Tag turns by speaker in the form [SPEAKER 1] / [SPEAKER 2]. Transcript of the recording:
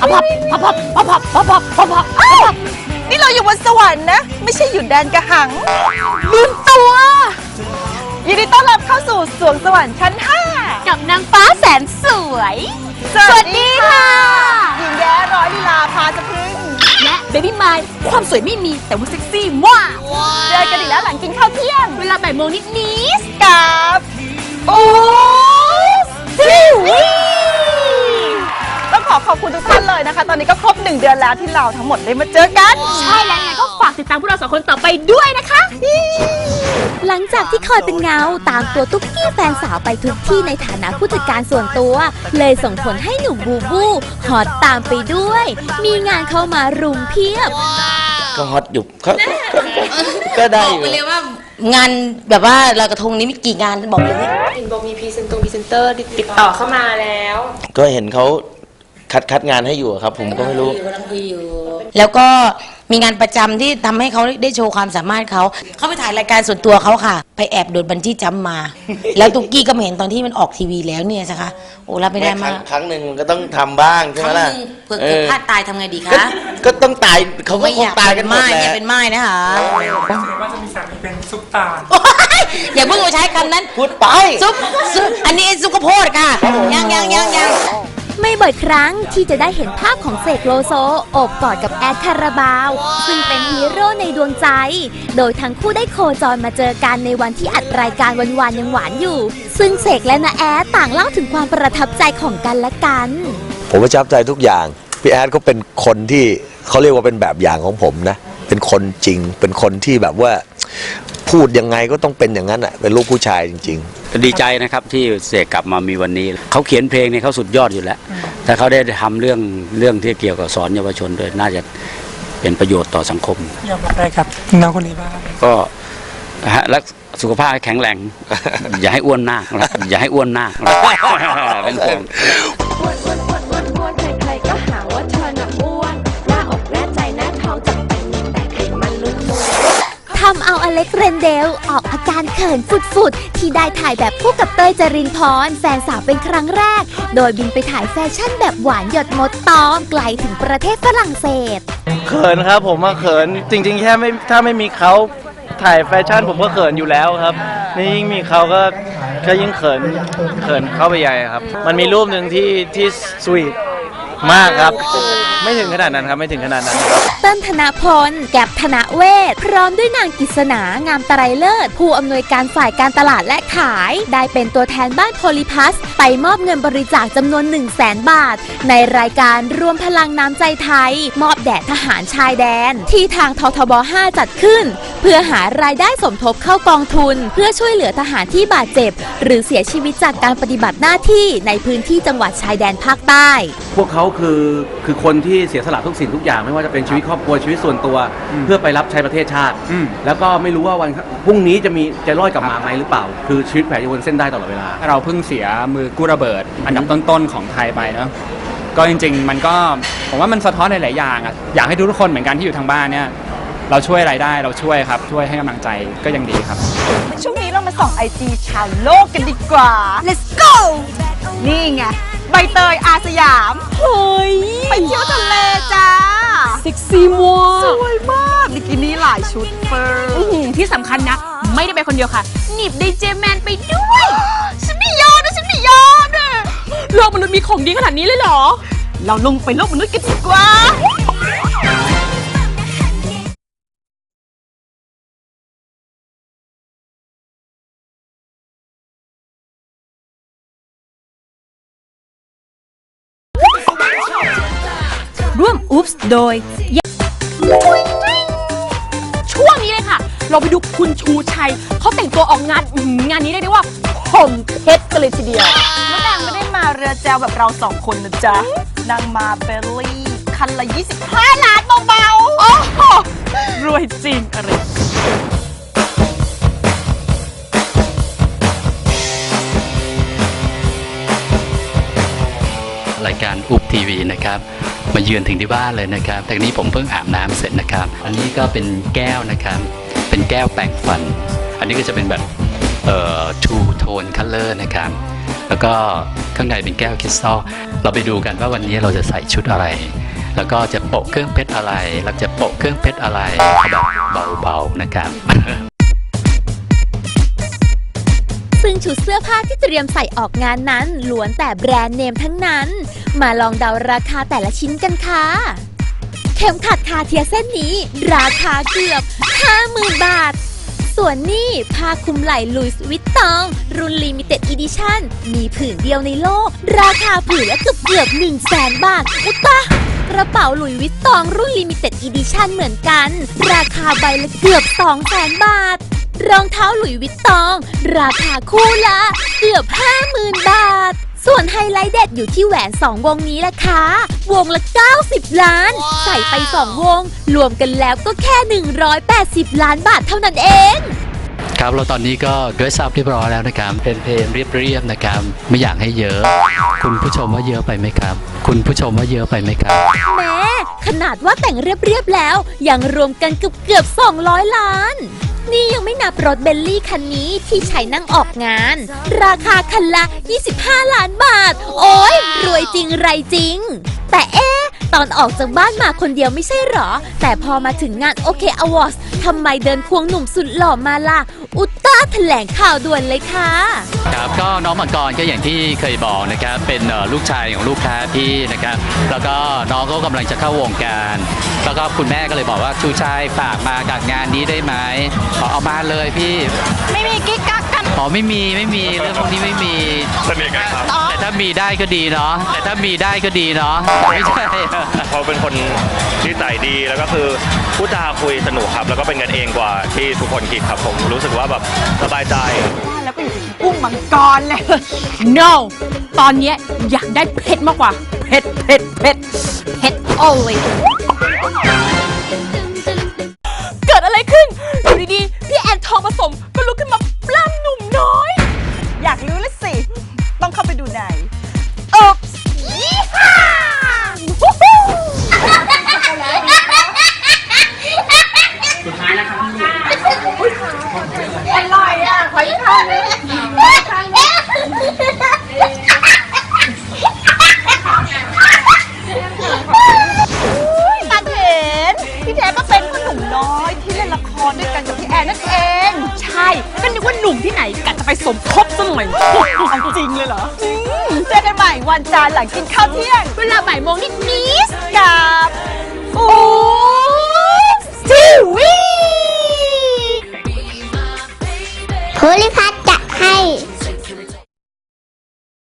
[SPEAKER 1] พับพับพับพับพับพับพับพับพับพับ
[SPEAKER 2] นี่เราอยู่บนสวรรค์นะ ไม่ใช่อยู่แดนกระหัง
[SPEAKER 1] ลืมตัว
[SPEAKER 2] ยินดีต้อนรับเข้าสู่สวงสวรรค์ชั้น
[SPEAKER 1] กับนางฟ้าแสนสวย
[SPEAKER 2] 5
[SPEAKER 1] สวัสดีค่ะ
[SPEAKER 2] หญิงแย้ร้อยลีลาพาสะพรึง
[SPEAKER 1] และเบบี้มายความสวยไม่มีแต่ว่าเซ็กซี่มาก
[SPEAKER 2] เจอกันอีกแล้วหลังกินข้าวเที่ยง
[SPEAKER 1] เวลาบ่ายโมงนิดนิด
[SPEAKER 2] กับ องขอขอบคุณทุกท่านเลยนะคะ ตอนนี้ก็ครบหนึ่งเดือนแล้วที่เราทั้งหมดได้มาเจอกัน
[SPEAKER 1] ใช่แล้วไงก็ฝากติดตามพวกเราสองคนต่อไปด้วยนะคะ
[SPEAKER 3] หลังจากที่คอยเป็นเงาตามตัวตุ๊กกี้แฟนสาวไปทุกที่ในฐานะผู้จัดการส่วนตัว เลยส่งผลให้หนุ่มบูบูฮอตตามไปด้วย มีงานเข้ามารุมเพียบ
[SPEAKER 4] ก็ฮอตอยู่ก็ก็ก็ก็ได้
[SPEAKER 5] บอ
[SPEAKER 4] อกยู่
[SPEAKER 5] ไปเลยว่างานแบบว่าลอยกระทงนี้มีกี่งานบอกเลย
[SPEAKER 6] เห็นบอกมีพรีเซนตรงพรีเซนเตอร์ติดต่อเข้ามาแล้ว
[SPEAKER 4] ก็เห็นเขา คัดคัดงานให้อยู่อะครับ ผมก็ไม่รู้
[SPEAKER 5] กำลังคุยอยู่แล้วก็มีงานประจำที่ทำให้เขาได้โชว์ความสามารถเขา เขาไปถ่ายรายการส่วนตัวเขาค่ะ ไปแอบโดดบันจี้จัมป์มา แล้วตุ๊กกี้ก็มาเห็นตอนที่มันออกทีวีแล้วเนี่ยสิคะโอ้รับไม่ได้
[SPEAKER 4] ค
[SPEAKER 5] มา
[SPEAKER 4] รั้ง
[SPEAKER 5] ก
[SPEAKER 4] ครั้งหนึ่งมันก็ต้องทำบ้างใช่
[SPEAKER 5] ค
[SPEAKER 4] ไหม
[SPEAKER 5] รั้งห
[SPEAKER 4] ล่ะ
[SPEAKER 5] นึงเผื่อ
[SPEAKER 4] เอ
[SPEAKER 5] เกิด
[SPEAKER 4] อ
[SPEAKER 5] พลาดตายทำไงดี
[SPEAKER 4] ก็
[SPEAKER 5] คะ
[SPEAKER 4] ก็ต้องตายเขาก็
[SPEAKER 5] ไม่
[SPEAKER 4] ค
[SPEAKER 5] องยาก
[SPEAKER 4] ตาย
[SPEAKER 5] เป็
[SPEAKER 4] กัน
[SPEAKER 5] น
[SPEAKER 4] หมด
[SPEAKER 5] ไม้
[SPEAKER 4] แห
[SPEAKER 5] อย่า
[SPEAKER 4] ละ
[SPEAKER 5] เป็นไม้นะคะ
[SPEAKER 7] ว่าจะมีสามีเป็นซุปตา
[SPEAKER 5] โอ๊ยอย่าเพิ่งมาใช้คำนั้น
[SPEAKER 4] พูดไป
[SPEAKER 5] ซุปซุปอันนี้ซุปกระโพดค่ะยังยังยังยัง
[SPEAKER 3] ไม่บ่อยครั้งที่จะได้เห็นภาพของเสกโลโซโอบกอดกับแอดคาราบาว ซึ่งเป็นฮีโร่ในดวงใจ โดยทั้งคู่ได้โคจรมาเจอกันในวันที่อัดรายการวันวานยังหวานอยู่ ซึ่งเสกและนาแอดต่างเล่าถึงความประทับใจของกันและกัน
[SPEAKER 8] ผมประทับใจทุกอย่าง พี่แอดเขาเป็นคนที่เขาเรียกว่าเป็นแบบอย่างของผมนะ เป็นคนจริง เป็นคนที่แบบว่า พูดยังไงก็ต้องเป็นอย่างนั้นอะเป็นลูกผู้ชายจริงๆ
[SPEAKER 9] ดีใจนะครับที่เสกกลับมามีวันนี้ เขาเขียนเพลงเนี่ยเขาสุดยอดอยู่แล้วแต่เขาได้ทำเรื่องเรื่องที่เกี่ยวกับสอนเยาวชนด้วยน่าจะเป็นประโยชน์ต่อสังคม
[SPEAKER 7] อยากบอกอะไรครับน้องคนนี้บ้าง
[SPEAKER 9] ก็ฮะรักสุขภาพให้แข็งแรง อย่าให้อ้วนมากนะอย่าให้อ้วนมากนะเป็นห่วง
[SPEAKER 10] อ้
[SPEAKER 3] ทำเอาอเล็กเรนเดลออกอาการเขินฟุดๆ ที่ได้ถ่ายแบบคู่กับเต้ยจรินพรแฟนสาวเป็นครั้งแรก โดยบินไปถ่ายแฟชั่นแบบหวานหยดมดตอมไกลถึงประเทศฝรั่งเศส
[SPEAKER 11] เขินครับผมว่าเขินจริงๆแค่ไม่ถ้าไม่มีเขาถ่ายแฟชั่นผมก็เขินอยู่แล้วครับ นี่ยิ่งมีเขาก็ก็ยิ่งเขินเขินเข้าไปใหญ่ครับ มันมีรูปหนึ่งที่ที่สวีท มากครับ ไม่ถึงขนาดนั้นครับไม่ถึงขนาดนั้นครับ
[SPEAKER 3] เต้นธนพล แก็บธนเวศพร้อมด้วยนางกิษณางามไตรเลิศ ผู้อำนวยการฝ่ายการตลาดและขาย ได้เป็นตัวแทนบ้านโพลิพัส ไปมอบเงินบริจาคจำนวน 1 0 0 0 0แบาท ในรายการรวมพลังน้ำใจไทย มอบแด่ทหารชายแดน ที่ทางททบ 5 จัดขึ้น เพื่อหารายได้สมทบเข้ากองทุน เพื่อช่วยเหลือทหารที่บาดเจ็บ หรือเสียชีวิตจากการปฏิบัติหน้าที่ในพื้นที่จังหวัดชายแดนภาคใต้
[SPEAKER 12] พวกเขาคือคือคนที่เสียสละทุกสิ่งทุกอย่างไม่ว่าจะเป็นชีวิตครอบครัวชีวิตส่วนตัว เพื่อไปรับใช้ประเทศชาติแล้วก็ไม่รู้ว่าวันพรุ่งนี้จะมีจะรอดกลับมาไหมหรือเปล่า คือชีวิตแผลอยู่บนเส้นได้ตลอดเวลา
[SPEAKER 7] เราเพิ่งเสียมือกู้ระเบิด อันดับต้นๆของไทยไปเนาะก็จริง ๆ มันก็ผมว่ามันสะท้อนหลายๆอย่างอะอยากให้ทุกคนเหมือนกันที่อยู่ทางบ้านเนี่ยเราช่วยอะไรได้เราช่วยครับ ช่วยให้กำลังใจก็ยังดีครับ
[SPEAKER 2] ช่วงนี้เรามาส่องไอจีชาวโลกกันดีกว่า let's go นี่ไง ใบเตยอาสยาม
[SPEAKER 1] เฮ้ย
[SPEAKER 2] ไปเที่ยวทะเลจ้า
[SPEAKER 1] เซ็กซี่มาก
[SPEAKER 2] สวยมากบิกินี่หลายชุดเฟอร์
[SPEAKER 1] อื้อหือที่สำคัญนะ ไม่ได้ไปคนเดียวค่ะ หนีบได้เจแมนไปด้วย
[SPEAKER 2] ฉันไม่ยอมนะฉันไม่ยอมนะ
[SPEAKER 1] โลกมนุษย์มีของดีขนาดนี้เลยเหรอ
[SPEAKER 2] เราลงไปโลกมนุษย์กันดีกว่า
[SPEAKER 1] อุ๊บส์โดย ช่วงนี้เลยค่ะ เราไปดูคุณชูชัย เขาแต่งตัวออกงานอื้อหืองานนี้ได้ได้ว่าผมเพชรกันเลยทีเดียว
[SPEAKER 2] แล้วนางไม่ได้มาเรือแจวแบบเราสองคนนะจ๊ะ นางมาเบลลี่คันละ 25 ล้านเบาๆ
[SPEAKER 1] โอ้โห รวยจริงอะไร
[SPEAKER 9] รายการอุบทีวีนะครับ มาเยือนถึงที่บ้านเลยนะครับแต่นี้ผมเพิ่งอาบน้ำเสร็จนะครับ อันนี้ก็เป็นแก้วนะครับ เป็นแก้วแปรงฟัน อันนี้ก็จะเป็นแบบเอ่อ two tone color นะครับ
[SPEAKER 13] แล้วก็ข้างในเป็นแก้วคริสตัลเราไปดูกันว่าวันนี้เราจะใส่ชุดอะไร แล้วก็จะโปะเครื่องเพชรอะไรเราจะโปะเครื่องเพชรอะไรแบบเบาๆนะครับ
[SPEAKER 3] ซึ่งชุดเสื้อผ้าที่เตรียมใส่ออกงานนั้นล้วนแต่แบรนด์เนมทั้งนั้น มาลองเดาราคาแต่ละชิ้นกันค่ะ เข็มขัดคาเทียเส้นนี้ ราคาเกือบ 50,000 บาท ส่วนนี่ผ้าคลุมไหล่ลุยส์วิตตอง รุ่นลิมิเต็ดอีดิชั่น มีผืนเดียวในโลก ราคาผืนละเกือบเกือบ1 0 0 0 0แสนบาท อุตะกระเป๋าหลุยวิตตองรุ่นลิมิเต็ดอีดิชั่นเหมือนกัน ราคาใบละเกือบ2 0 0แสนบาท รองเท้าหลุยส์วิตตอง ราคาคู่ละเกือบ 50,000 บาท ส่วนไฮไลท์เด็ดอยู่ที่แหวน 2 วงนี้แหละค่ะ วงละ 90 ล้าน ใส่ไป 2 วง รวมกันแล้วก็แค่ 180 ล้านบาทเท่านั้นเอง
[SPEAKER 13] ครับเราตอนนี้ก็ด้วยซับเรียบร้อยแล้วนะครับเป็นเพลงเรียบๆนะครับไม่อยากให้เยอะ คุณผู้ชมว่าเยอะไปไหมครับ คุณผู้ชมว่าเยอะไปไหมครับ
[SPEAKER 3] แม้ขนาดว่าแต่งเรียบๆแล้วยังรวมกันเกือบเกือบๆ200 ล้าน นี่ยังไม่นับรถเบลลี่คันนี้ที่ใช้นั่งออกงาน ราคาคันละ 25 ล้านบาท โอ้ยรวยจริงไรจริง แต่เอ๊ะ ตอนออกจากบ้านมาคนเดียวไม่ใช่หรอ แต่พอมาถึงงานโอเคอวอร์สทำไมเดินควงหนุ่มสุดหล่อมาล่ะ อุตตาแถลงข่าวด่วนเลยค่ะ
[SPEAKER 13] ครับก็น้องมังกรก็อย่างที่เคยบอกนะครับเป็นเอ่อลูกชายของลูกค้าพี่นะครับแล้วก็น้องก็กำลังจะเข้าวงการ แล้วก็คุณแม่ก็เลยบอกว่าชูชายฝากมากับงานนี้ได้ไหมขอเอามาเลยพี่
[SPEAKER 2] ไม่มีกิ๊กกักกัน
[SPEAKER 13] อ๋อไม่มีไม่มีเรื่องพวกนี้ไม่มี
[SPEAKER 14] สนิทกันครับ
[SPEAKER 13] แต่ถ้ามีได้ก็ดีเนาะแต่ถ้ามีได้ก็ดีเนาะไม่ใช่
[SPEAKER 14] เขาเป็นคนที่ใจดีแล้วก็คือพูดจาคุยสนุกครับ แล้วก็เป็นกันเองกว่าที่ทุกคนคิดครับผมรู้สึกว่าแบบสบายใจ
[SPEAKER 2] แล้วก็อยู่ถึงกุ้งมังกรเลย
[SPEAKER 1] no ตอนเนี้ยอยากได้เผ็ดมากกว่า เผ็ด เผ็ด เผ็ด เผ็ด always ที่
[SPEAKER 2] ไหนกะ
[SPEAKER 1] จะไปสมทบซะหน่อย
[SPEAKER 2] จริงเลยเหรอเจอกันใหม่วันจันทร์หลังกินข้าวเที่ยง
[SPEAKER 1] เวลาบ่ายโมงนิดนิด
[SPEAKER 2] กับโอ้ทีวี
[SPEAKER 10] โพลิพัทจะให้